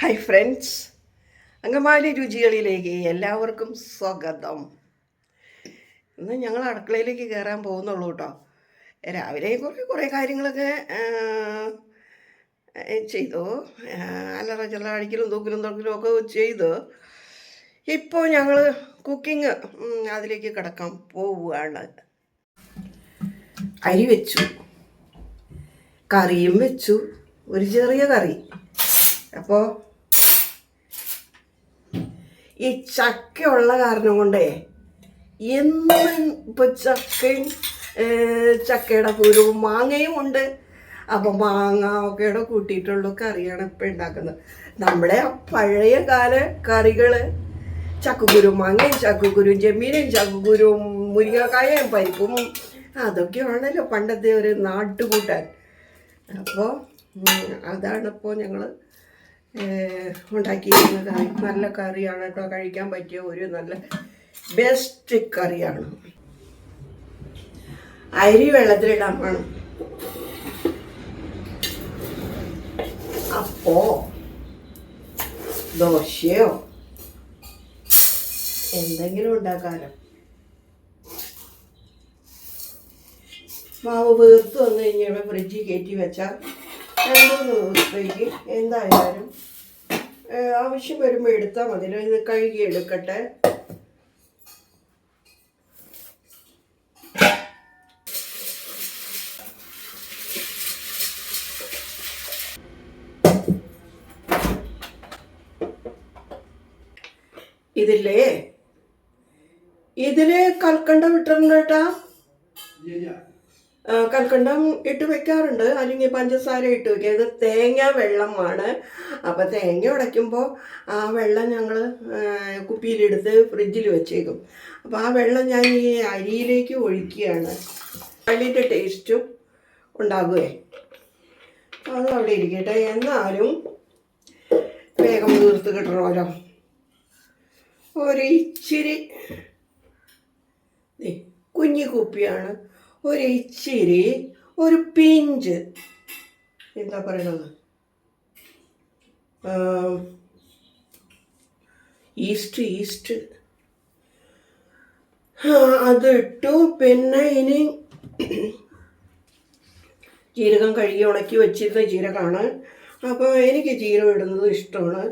Hi friends Angamaly രുചികളിലേക്ക് എല്ലാവർക്കും സ്വാഗതം. ഇന്ന് ഞങ്ങൾ അടുക്കളയിലേക്ക് കയറാൻ പോകുന്നുള്ളൂ കേട്ടോ. രാവിലെ കുറേ കുറേ കാര്യങ്ങളൊക്കെ ചെയ്തു. അല്ലറ ചില്ലറ അടിക്കലും തൂക്കലും തുറക്കലും ഒക്കെ ചെയ്തു. ഇപ്പോൾ ഞങ്ങൾ കുക്കിംഗ് അതിലേക്ക് കിടക്കാൻ പോവുകയാണ്. അരി വെച്ചു. കറിയും വെച്ചു. ഒരു ചെറിയ കറി. അപ്പോൾ ഈ ചക്കയുള്ള കാരണം കൊണ്ടേ എന്നും ഇപ്പൊ ചക്കയും ചക്കയുടെ പൂരവും മാങ്ങയും ഉണ്ട്. അപ്പോൾ മാങ്ങ ഒക്കെയുടെ കൂട്ടിയിട്ടുള്ള കറിയാണ് ഇപ്പം ഉണ്ടാക്കുന്നത്. നമ്മുടെ പഴയ കാല കറികൾ ചക്കക്കുരു മാങ്ങയും ചക്കക്കുരും ചെമ്മീനും ചക്കക്കുരും മുരിങ്ങക്കായയും പരിപ്പും അതൊക്കെയാണല്ലോ പണ്ടത്തെ ഒരു നാട്ടുകൂട്ടാൻ. അപ്പോൾ അതാണിപ്പോൾ ഞങ്ങൾ ഉണ്ടാക്കിയിരിക്കുന്ന കറി. നല്ല കറിയാണ് കേട്ടോ. കഴിക്കാൻ പറ്റിയ ഒരു നല്ല ബെസ്റ്റ് കറിയാണ്. അരി വെള്ളത്തിലിടാൻ വേണം. അപ്പോ ദോശയോ എന്തെങ്കിലും ഉണ്ടാക്കാനോ മാവ് വീർത്ത് വന്നു കഴിഞ്ഞാൽ ഫ്രിഡ്ജിൽ കയറ്റി വെച്ചാൽ രണ്ട് മൂന്ന് ദിവസത്തേക്ക് എന്തായാലും ആവശ്യം വരുമ്പോൾ എടുത്താൽ മതി. ഇത് കഴുകി എടുക്കട്ടെ. ഇതില്ലേ? ഇതിൽ കൽക്കണ്ട വിട്ടിട്ടുണ്ട് കേട്ടാ. കൽക്കണ്ടം ഇട്ട് വെക്കാറുണ്ട്. അല്ലെങ്കിൽ പഞ്ചസാര ഇട്ട് വെക്കുക ഇത് തേങ്ങ വെള്ളമാണ്. അപ്പോൾ തേങ്ങ ഉടയ്ക്കുമ്പോൾ ആ വെള്ളം ഞങ്ങൾ കുപ്പിയിലെടുത്ത് ഫ്രിഡ്ജിൽ വെച്ചേക്കും. അപ്പോൾ ആ വെള്ളം ഞാൻ ഈ അരിയിലേക്ക് ഒഴിക്കുകയാണ്. അതിന്റെ ടേസ്റ്റും ഉണ്ടാകുമേ അത് അവിടെ ഇരിക്കട്ടെ. എന്നാലും വേഗം തീർത്ത് കിട്ടണമല്ലോ. ഒരു ഇച്ചിരി ദേ, കുഞ്ഞി കുപ്പിയാണ്. ഒരു ഇച്ചിരി ഒരു പിഞ്ച്. എന്താ പറയണത്? Yeast yeast. അതിട്ടു. പിന്നെ ഇനി ജീരകം കഴുകി ഉണക്കി വെച്ചിരുന്ന ജീരകമാണ്. അപ്പോൾ എനിക്ക് ജീരകം ഇടുന്നത് ഇഷ്ടമാണ്.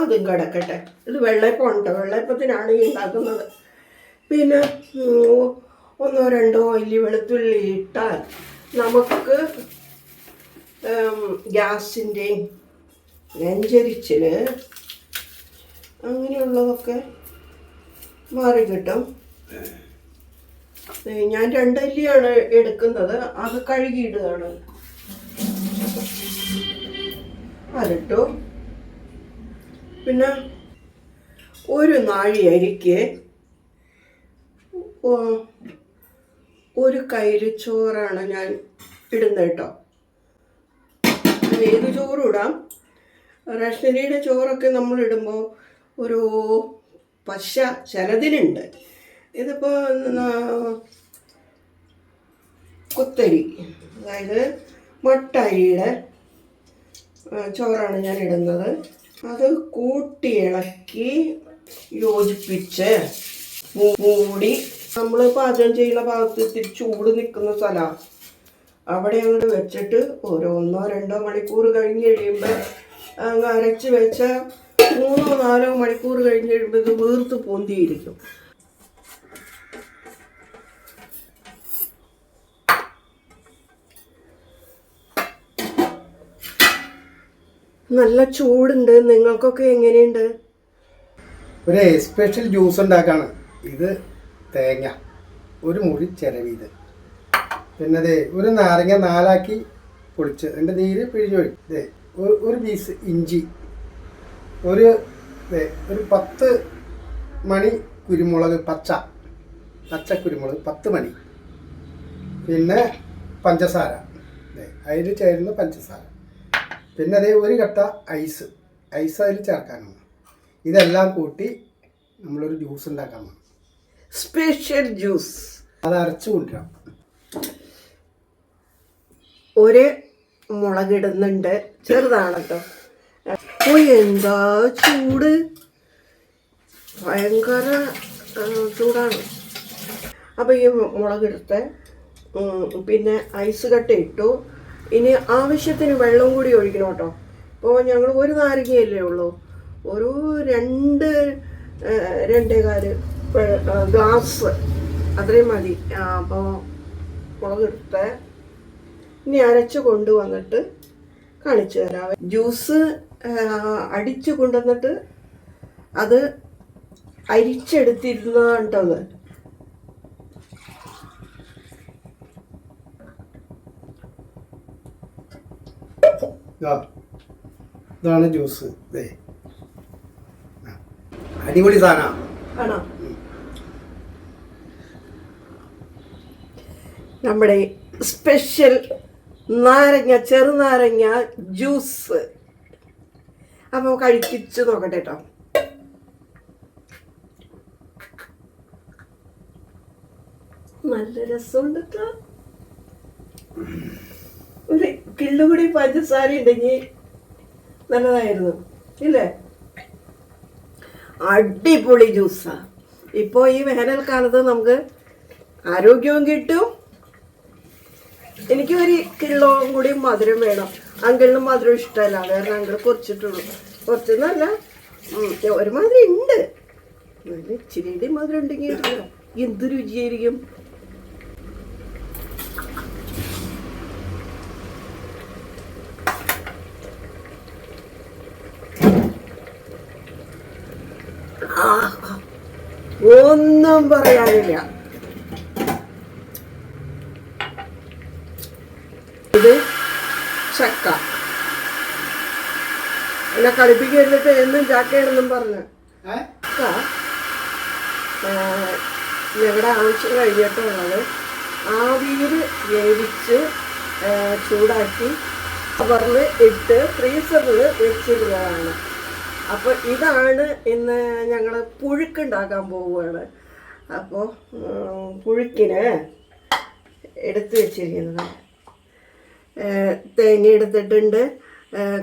അതും കിടക്കട്ടെ. ഇത് വെള്ളയപ്പം ഉണ്ട്. വെള്ളയപ്പത്തിനാണ് ഈ ഉണ്ടാക്കുന്നത്. പിന്നെ ഒന്നോ രണ്ടോ അല്ലി വെളുത്തുള്ളി ഇട്ടാൽ നമുക്ക് ഗ്യാസിന്റെയും നെഞ്ചരിച്ചിൽ അങ്ങനെയുള്ളതൊക്കെ മാറി കിട്ടും. ഞാൻ രണ്ടല്ലിയാണ് എടുക്കുന്നത്. അത് കഴുകിയിടുകയാണ്. അതിട്ടു. പിന്നെ ഒരു നാഴി അരിക്ക് ഒരു കയ്യിൽ ചോറാണ് ഞാൻ ഇടുന്നത് കേട്ടോ. ഏത് ചോറും ഇടാം. റേഷനരിയുടെ ചോറൊക്കെ നമ്മൾ ഇടുമ്പോൾ ഒരു പശ ചിലതിനുണ്ട്. ഇതിപ്പോൾ കുത്തരി അതായത് മട്ടരിയുടെ അരിയുടെ ചോറാണ് ഞാൻ ഇടുന്നത്. അത് കൂട്ടി ഇളക്കി യോജിപ്പിച്ച് മൂടി നമ്മൾ പാചകം ചെയ്യുന്ന ഭാഗത്ത് ഇത്തിരി ചൂട് നിൽക്കുന്ന സ്ഥലമാണ് അവിടെ അങ്ങോട്ട് വെച്ചിട്ട് ഒരു ഒന്നോ രണ്ടോ മണിക്കൂർ കഴിഞ്ഞ് കഴിയുമ്പോൾ അങ്ങ് അരച്ച് വെച്ച മൂന്നോ നാലോ മണിക്കൂർ കഴിഞ്ഞ് കഴിയുമ്പോൾ ഇത് വീർത്ത് പൊന്തിയിരിക്കും. നല്ല ചൂടുണ്ട്. നിങ്ങൾക്കൊക്കെ എങ്ങനെയുണ്ട്? ഒരു സ്പെഷ്യൽ ജ്യൂസ് ഉണ്ടാക്കാണ്. ഇത് തേങ്ങ ഒരു മുറി ചിരവീത്. പിന്നെ ദേ ഒരു നാരങ്ങ നാലാക്കി പൊളിച്ച് അതിന്റെ നീര് പിഴിഞ്ഞൊഴി ദേ ഒരു പീസ് ഇഞ്ചി ഒരു ഒരു പത്ത് മണി കുരുമുളക് പച്ച പച്ച കുരുമുളക് പത്ത് മണി. പിന്നെ പഞ്ചസാര അതിൽ ചേരുന്ന പഞ്ചസാര. പിന്നെ അതേ ഒരു കട്ട ഐസ് ഐസ് അതിൽ ചേർക്കാനാണ് ഇതെല്ലാം കൂട്ടി നമ്മളൊരു ജ്യൂസ് ഉണ്ടാക്കാൻ സ്പെഷ്യൽ ജ്യൂസ്. അത് അരച്ചു കൊണ്ടുവരാം. ഒരു മുളകിടുന്നുണ്ട് ചെറുതാണ് കേട്ടോ ഓ എന്താ ചൂട്? ഭയങ്കര ചൂടാണ്. അപ്പോൾ ഈ മുളകിടുത്ത് പിന്നെ ഐസ് കട്ട ഇട്ടു. ഇനി ആവശ്യത്തിന് വെള്ളം കൂടി ഒഴിക്കണം കേട്ടോ. ഇപ്പോൾ ഞങ്ങൾ ഒരു നാരങ്ങയല്ലേ ഉള്ളൂ. ഒരു രണ്ട് രണ്ടേകാൽ ഗ്ലാസ്. അത്രയും മതി. അപ്പോൾ മുളകിട്ട് ഇനി അരച്ച് കൊണ്ടുവന്നിട്ട് കാണിച്ചു തരാം. ജ്യൂസ് അടിച്ച് കൊണ്ടുവന്നിട്ട് അത് അരിച്ചെടുത്തിരുന്നതാണ് ട്ടോ അത് ഇതാണ് ജ്യൂസ്. അടിപൊളി സാധനമാണ് ആണോ? നമ്മുടെ സ്പെഷ്യൽ നാരങ്ങ ചെറുനാരങ്ങ ജ്യൂസ് അപ്പോൾ കഴിപ്പിച്ച് നോക്കട്ടെ കേട്ടോ നല്ല രസമുണ്ട് കേട്ടോ കിള്ളുകൂടി പഞ്ചസാര ഉണ്ടെങ്കിൽ നല്ലതായിരുന്നു. ഇല്ലേ? അടിപൊളി ജ്യൂസാ ഇപ്പോൾ ഈ വേനൽക്കാലത്ത് നമുക്ക് ആരോഗ്യവും കിട്ടും എനിക്ക് ഒരു കിള്ളവും കൂടി മധുരം വേണം. അങ്കിളിന് മധുരം ഇഷ്ടമല്ല. കാരണം അങ്കിൾ കുറച്ചിട്ടുള്ളൂ. കുറച്ചെന്നല്ല ഒരുമാതിരി ഉണ്ട് ഇച്ചിരി മധുരം ഉണ്ടെങ്കിൽ. എന്ത് രുചിയായിരിക്കും? ഒന്നും പറയാനില്ല ഇത് ചക്ക. എന്നെ കളിപ്പിക്കരുന്നിട്ട് എന്നും ചാക്കയാണെന്നും പറഞ്ഞു. ഞങ്ങളുടെ ആവശ്യം കഴിഞ്ഞിട്ടുള്ളത് ആവിയിൽ വേവിച്ച് ചൂടാക്കി പറഞ്ഞ് ഇട്ട് ഫ്രീസറിൽ വെച്ചിരുന്നതാണ്. അപ്പോൾ ഇതാണ് ഇന്ന് ഞങ്ങൾ പുഴുക്കുണ്ടാക്കാൻ പോവുകയാണ്. അപ്പോൾ പുഴുക്കിന് എടുത്തു വെച്ചിരിക്കുന്നത്. തേങ്ങ എടുത്തിട്ടുണ്ട്.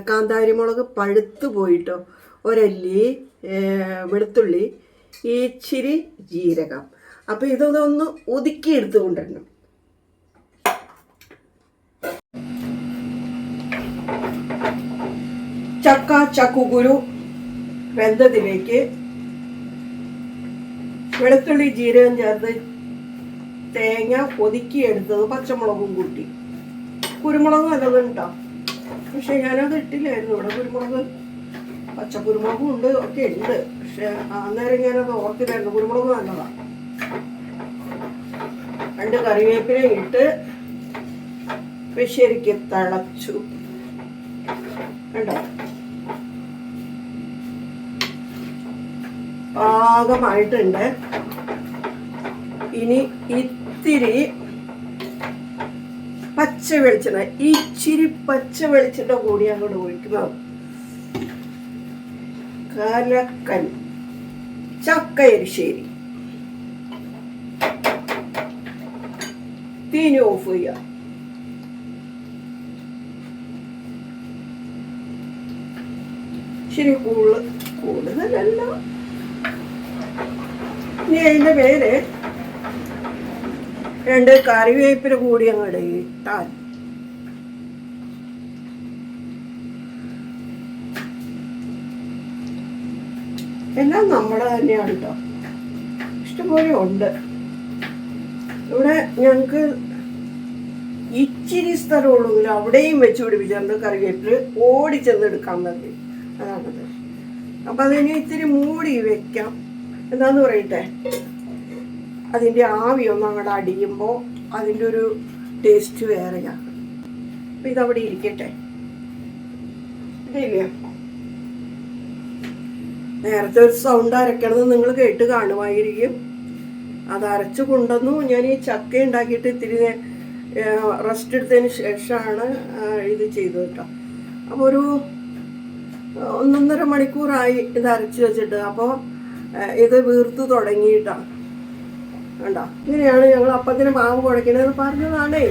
കാന്താരി മുളക് പഴുത്ത് പോയിട്ടോ. ഒരല്ലി വെളുത്തുള്ളി ഇച്ചിരി ജീരകം. അപ്പോൾ ഇതൊന്ന് ഒതുക്കി എടുത്ത് കൊണ്ടുവരണം. ചക്ക ചക്കുകുരു വെന്തതിലേക്ക് വെളുത്തുള്ളി ജീരകം ചേർത്ത് തേങ്ങ ഒതുക്കിയെടുത്തത് പച്ചമുളകും കൂട്ടി. കുരുമുളക് നല്ലതുണ്ടോ പക്ഷെ ഞാനത് ഇട്ടില്ലായിരുന്നു. ഇവിടെ കുരുമുളക് പച്ചക്കുരുമുളകും ഉണ്ട് ഒക്കെ ഉണ്ട്. പക്ഷെ അന്നേരം ഞാനത് ഓർത്തില്ലായിരുന്നു. കുരുമുളക് നല്ലതാണ് രണ്ട് കറിവേപ്പില ഇട്ട് ശരിക്ക് തിളച്ചു. കണ്ടോ? പാകമായിട്ടുണ്ട്. ഇനി ഇത്തിരി പച്ച വെളിച്ചെണ്ണ ഇച്ചിരി പച്ച വെളിച്ചെണ്ണ കൂടി അങ്ങോട്ട് ഒഴിക്കുന്നത് കലക്കൻ ചക്ക എരിശ്ശേരി തീനി ഓഫ് ചെയ്യുക ശരി കൂടുതൽ കൂടുതലല്ല. ഇനി അതിന്റെ പേര് രണ്ട് കറിവേപ്പില കൂടി അങ്ങോട്ട് ഇട്ടാൽ. എല്ലാം നമ്മുടെ തന്നെയാണ് കേട്ടോ ഇഷ്ടംപോലെ ഉണ്ട്. ഇവിടെ ഞങ്ങൾക്ക് ഇച്ചിരി സ്ഥലമുള്ളൂ അവിടെയും വെച്ച് പിടിപ്പിച്ചിട്ടുണ്ട് കറിവേപ്പിൽ ഓടി ചെന്നെടുക്കാൻ തന്നെ അതാണത്. അപ്പം അതിനെ ഇത്തിരി മൂടി വെക്കാം. എന്താന്ന് പറയട്ടെ? അതിന്റെ ആവി ഒന്ന് അങ്ങോട്ട് അടിയുമ്പോൾ അതിന്റെ ഒരു ടേസ്റ്റ് വേറെയാണ് അപ്പം ഇതവിടെ ഇരിക്കട്ടെ. ഇതില്ല? നേരത്തെ ഒരു സൗണ്ട് അരക്കണത് നിങ്ങൾ കേട്ട് കാണുമായിരിക്കും. അത് അരച്ചു കൊണ്ടുവന്നു. ഞാൻ ഈ ചക്ക ഉണ്ടാക്കിയിട്ട് ഇത്തിരി റെസ്റ്റ് എടുത്തതിന് ശേഷമാണ് ഇത് ചെയ്തത് കേട്ടോ. അപ്പോൾ ഒരു ഒന്നൊന്നര മണിക്കൂറായി ഇത് അരച്ച് വെച്ചിട്ട്. അപ്പോൾ ഇത് വീർത്ത് തുടങ്ങിയിട്ടാണ്. കണ്ടോ? ഇങ്ങനെയാണ് ഞങ്ങൾ അപ്പത്തിന് മാവ് കുഴക്കണതെന്ന് പറഞ്ഞതാണേ.